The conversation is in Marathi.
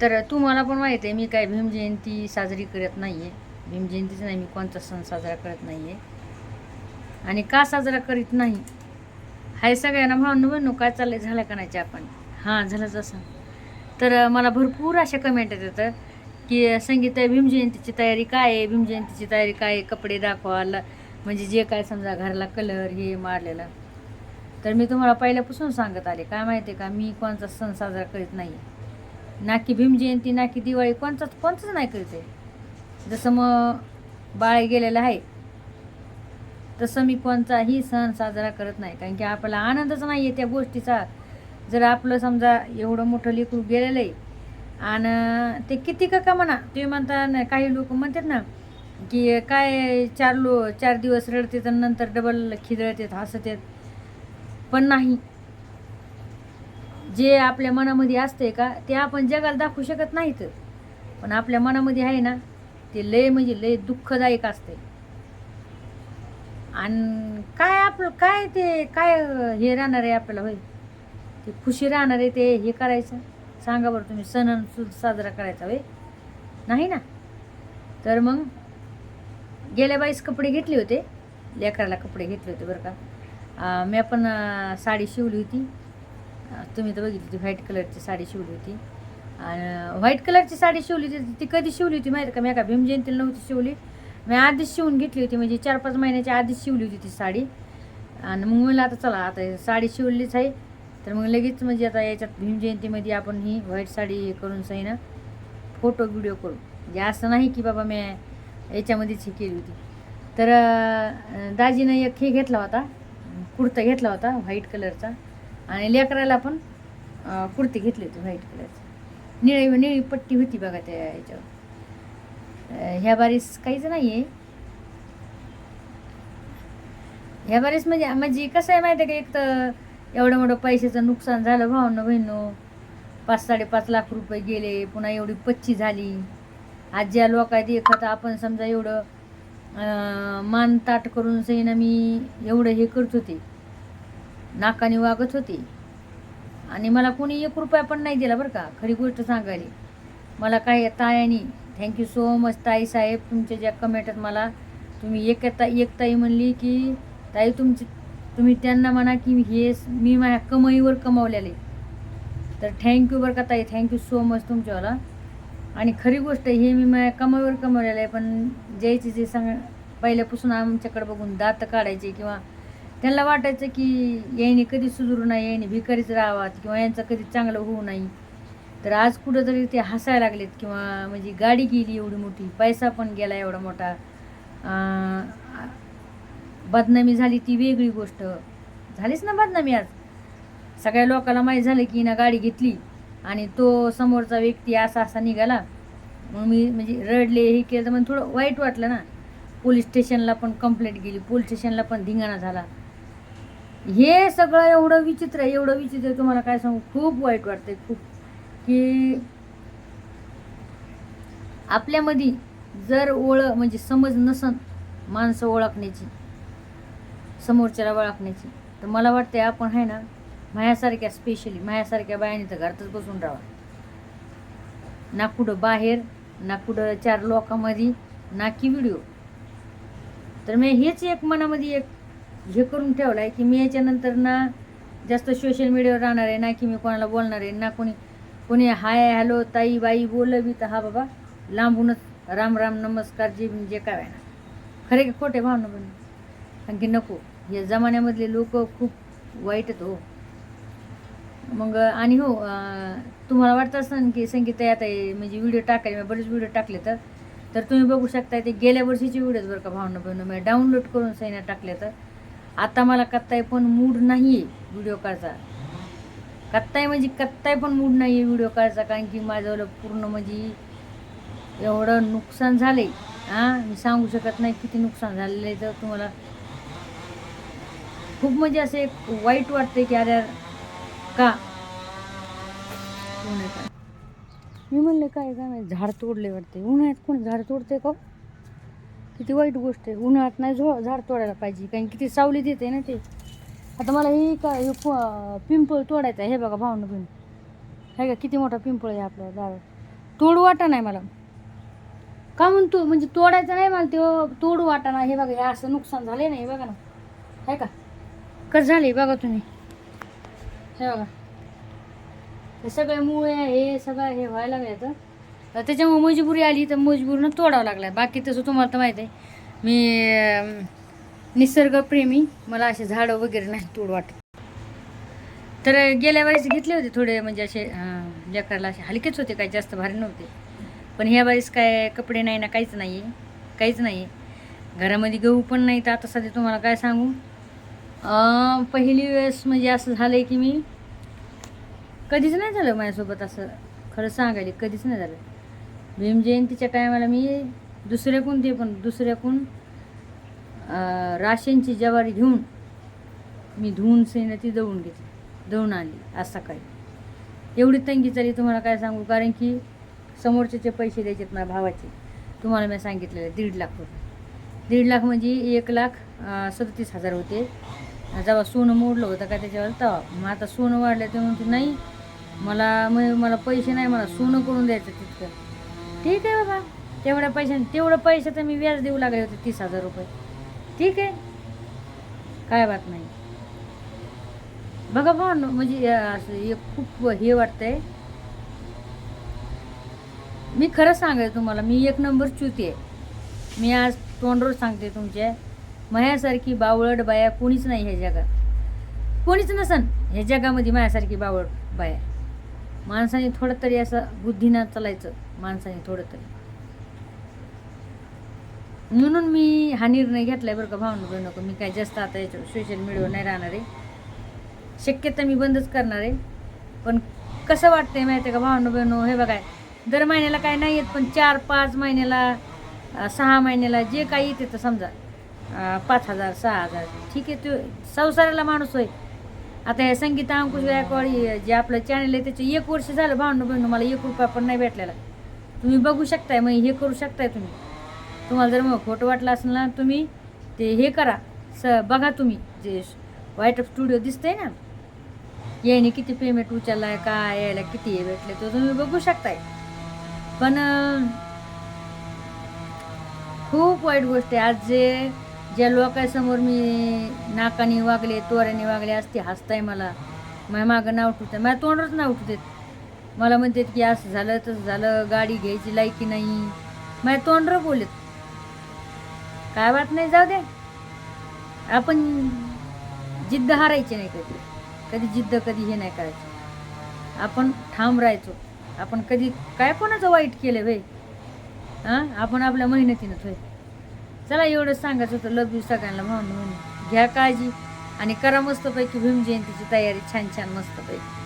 तर तुम्हाला पण माहीत आहे मी काय भीमजयंती साजरी करत नाही आहे भीमजयंतीच नाही मी कोणता सण साजरा करत नाही आहे आणि का साजरा करीत नाही? हाय सगळ्यांना भावनं बनू काय चाललंय झालं का नाही आपण हां झालं जसं तर मला भरपूर अशा कमेंट येतात की संगीता भीमजयंतीची तयारी काय आहे? भीमजयंतीची तयारी काय आहे? कपडे दाखवायला म्हणजे जे काय समजा घराला कलर हे मारलेलं. तर मी तुम्हाला पहिल्यापासून सांगत आले काय माहिती आहे का? मी कोणता सण साजरा करीत नाही ना की भीमजयंती ना की दिवाळी कोणचाच कोणताच नाही करत आहे जसं मग बाळ गेलेलं आहे तसं मी कोणताही सण साजरा करत नाही. कारण की आपला आनंदच नाही आहे त्या गोष्टीचा. जर आपलं समजा एवढं मोठं लेकरू गेलेलं आहे आणि ते किती का का म्हणा तुम्ही म्हणता ना काही लोक म्हणतात ना की काय चार लो चार दिवस रडतात आणि नंतर डबल खिदळतात हसतात. पण नाही. जे आपल्या मनामध्ये असतंय का ते आपण जगाला दाखवू शकत नाहीत. पण आपल्या मनामध्ये आहे ना ते लय म्हणजे लय दुःखदायक असते आणि काय आपलं काय ते काय हे राहणार आहे आपल्याला होय? ते खुशी राहणार आहे ते हे करायचं? सांगा बरं तुम्ही सण साजरा करायचा होय? नाही ना? तर मग गेल्या बाईस कपडे घेतले होते. लेकराला कपडे घेतले होते बरं का. मी पण साडी शिवली होती. तुम्ही तर बघितली होती व्हाईट कलरची साडी शिवली होती. आणि व्हाईट कलरची साडी शिवली होती ती कधी शिवली होती माहिती का? मी का भीमजयंतीला नव्हती शिवली. मी आधीच शिवून घेतली होती म्हणजे चार पाच महिन्याच्या आधीच शिवली होती ती साडी. आणि मग मला आता चला आता साडी शिवलीच आहे. तर मग लगेच म्हणजे आता याच्यात भीमजयंतीमध्ये आपण ही व्हाईट साडी हे करून सही ना फोटो व्हिडिओ करू. म्हणजे असं नाही की बाबा मी याच्यामध्येच हे केली होती. तर दाजीनं एक हे घेतला होता कुर्ता घेतला होता व्हाईट कलरचा. आणि लेकराला पण कुर्ती घेतली होती व्हाईट कलरची निळी निळी पट्टी होती बघा त्या ह्याच्यावर ह्या बारीस काहीच नाही आहे ह्या बारीस म्हणजे म्हणजे कसं आहे माहिती आहे का एक तर एवढं मोठं पैशाचं नुकसान झालं भावनं बहिणं पाच साडेपाच लाख रुपये गेले पुन्हा एवढी पच्ची झाली. आज ज्या लोकात एखादं आपण समजा एवढं मान ताट करून सईना मी एवढं हे करत होते. नाकाने वागत होती. आणि मला कोणी एक रुपया पण नाही दिला बरं का खरी गोष्ट सांगायली. मला काय तायानी थँक्यू सो मच ताई साहेब तुमच्या ज्या कमेंटात मला तुम्ही एक ता एक ताई म्हणली की ताई तुमची तुम्ही त्यांना म्हणा की हे मी माझ्या कमाईवर कमावलेले. तर थँक्यू बरं का ताई थँक्यू सो मच तुमच्यावाला. आणि खरी गोष्ट हे मी माझ्या कमाईवर कमावलेलं आहे पण ज्याचे जे सांग पहिल्यापासून आमच्याकडे बघून दात काढायचे किंवा त्यांना वाटायचं की याने कधी सुधरू नाही याने भिकारीच राहावात किंवा यांचं कधी चांगलं होऊ नाही. तर आज कुठंतरी ते हसायला लागलेत किंवा म्हणजे गाडी गेली एवढी मोठी पैसा पण गेला एवढा मोठा. बदनामी झाली ती वेगळी गोष्ट. झालीच ना बदनामी आज? सगळ्या लोकांना माहीत झालं की ना गाडी घेतली आणि तो समोरचा व्यक्ती असा असा निघाला. मग मी म्हणजे रडले हे केलं तर मग थोडं वाईट वाटलं ना. पोलीस स्टेशनला पण कंप्लेंट गेली पोलीस स्टेशनला पण धिंगाणा झाला. हे सगळं एवढं विचित्र आहे एवढं विचित्र तुम्हाला काय सांगू? खूप वाईट वाटतंय खूप. की आपल्यामध्ये जर ओळख म्हणजे समज नसन माणसं ओळखण्याची समोरच्याला ओळखण्याची तर मला वाटते आपण आहे ना माझ्यासारख्या स्पेशली माझ्यासारख्या बायाने तर घरातच बसून राहा ना कुठं बाहेर ना कुठं चार लोकांमध्ये ना की व्हिडिओ तर मी हेच एक मनामध्ये एक हे करून ठेवलं आहे की मी याच्यानंतर ना जास्त सोशल मीडियावर राहणार आहे ना की मी कोणाला बोलणार आहे ना कोणी कोणी हाय हॅलो ताई बाई बोलवी बी तर हा बाबा लांबूनच राम राम नमस्कार जे जे काय आहे ना. खरे का खोटे भावना पण कारण की नको या जमान्यामधले लोक खूप वाईट आहेत हो. मग आणि हो तुम्हाला वाटतं असं की संगीत आता आहे म्हणजे व्हिडिओ टाकायचे मी बरेच व्हिडिओ टाकले तर तर तुम्ही बघू शकता ते गेल्या वर्षीचे व्हिडिओज बरं का भावना बनवून मी डाउनलोड करून सैन्यात टाकले तर. आता मला कत्ताय पण मूड नाही आहे व्हिडिओ काढचा कत्ताय म्हणजे कत्ताय पण मूड नाही आहे व्हिडिओ कॉलचा कारण की माझं पूर्ण म्हणजे एवढं नुकसान झाले हां मी सांगू शकत नाही किती नुकसान झालेलं आहे तर तुम्हाला खूप म्हणजे असे वाईट वाटते की अरे यार, का? काय? मी म्हणले काय काय झाड तोडले वाटते उन्हाळ्यात कोण झाड तोडते का हो? किती वाईट गोष्ट आहे. उन्हाळ्यात नाही झो झाड तोडायला पाहिजे कारण किती सावली देते ना ते. आता मला ही का हे पिंपळ तोडायचं आहे हे बघा भावनं बिन आहे का किती मोठा पिंपळ आहे आपल्या दारात. तोडू वाटा नाही मला. का म्हणतो म्हणजे तोडायचं नाही मला ते तोडू वाटा ना हे बघा हे असं नुकसान झाले ना हे बघा ना. आहे का? कसं झाले बघा तुम्ही. हे बघा. हे सगळे मुळे हे सगळं हे व्हायला लागलं तर त्याच्यामुळे मजबुरी आली तर मजबुरीनं तोडावं लागला बाकी तसं तुम्हाला तर माहीत आहे. मी निसर्गप्रेमी मला असे झाडं वगैरे नाही तोड वाटत. तर गेल्या वेळेस घेतले होते थोडे म्हणजे असे अं, लेकराला असे हलकेच होते काही जास्त भारी नव्हते. पण ह्या वेळेस काय कपडे नाही ना काहीच नाही आहे काहीच नाही आहे घरामध्ये गहू पण नाही तर आता सध्या तुम्हाला काय सांगू? पहिली वेळेस म्हणजे असं झालं आहे की मी कधीच नाही झालं माझ्यासोबत असं. खरं सांगायला कधीच नाही झालं. भीम जयंतीच्या टायमाला मी दुसऱ्याकून ते पण दुसऱ्याकून राशनची जवारी घेऊन मी धुवून सेनं ती दळून घेतली दळून आणली आज सकाळी. एवढी तंगी चाली तुम्हाला काय सांगू? कारण की समोरच्याचे पैसे द्यायचेत माझ्या भावाचे. तुम्हाला मी सांगितलेलं दीड लाख रुपये. दीड लाख म्हणजे एक लाख सदतीस हजार होते. जेव्हा सोनं मोडलं होतं का त्याच्यावर तेव्हा. मग आता सोनं वाढलं ते म्हणते नाही मला मग मला पैसे नाही मला सोनं करून द्यायचं तितकं. ठीक आहे बाबा. तेवढ्या पैशाने तेवढं पैसे तर मी व्याज देऊ लागले होते तीस हजार रुपये. ठीक आहे. काय बात नाही. बघा भाऊ म्हणजे असं एक खूप हे वाटतंय. मी खरं सांगायचं तुम्हाला मी एक नंबर च्युती आहे. मी आज तोंडवर सांगते तुमच्या माझ्यासारखी बावळट बाया कोणीच नाही ह्या जगात. कोणीच नसन ह्या जगामध्ये माझ्यासारखी बावळट बाया. माणसाने थोडं तरी असं बुद्धीनं चालायचं माणसाने थोडं तरी म्हणून मी हा निर्णय घेतलाय बरं का भावना नको मी काय जास्त आता याच्यावर सोशल मीडियावर नाही राहणार आहे. शक्यता मी बंदच करणार आहे. पण कसं वाटतंय माहिती आहे का भावना बहिणो हे बघाय दर महिन्याला काय नाही येत पण चार पाच महिन्याला सहा महिन्याला जे काही येते तर समजा पाच हजार सहा हजार ठीक आहे तो संसाराला माणूस होय. आता हे संगीता अंकुश गायकवाडी जे आपलं चॅनल आहे त्याचे एक वर्ष झालं भावना बहिणो मला एक रुपया पण नाही भेटलेला. तुम्ही बघू शकताय मग हे करू शकताय तुम्ही. तुम्हाला जर मग खोटं वाटलं असेल ना तुम्ही ते हे करा. स बघा तुम्ही जे व्हाईट स्टुडिओ दिसतंय ना. यायने किती पेमेंट उचललाय काय यायला किती हे भेटले तो तुम्ही बघू शकताय. पण खूप वाईट गोष्ट आहे. आज जे ज्या लोकांसमोर मी नाकाने वागले तोऱ्याने वागले असते हसताय मला. माझ्या मागं नाव ठेवतात. माझ्या तोंडच नाव उठवतात मला म्हणतात की असं झालं तसं झालं गाडी घ्यायची लायकी नाही. माझ्या तोंडर बोलत. काय वाट नाही जाऊ दे. आपण जिद्द हारायची नाही कधी. कधी जिद्द कधी हे नाही करायचं. आपण ठाम राहायचो. आपण कधी काय कोणाचं वाईट केलं भाई हां? आपण आपल्या मेहनतीनं होय चला एवढं सांगायचं होतं. लव यू सगळ्यांना म्हणून घ्या काळजी आणि करा मस्तपैकी भीम जयंतीची तयारी छान छान मस्तपैकी.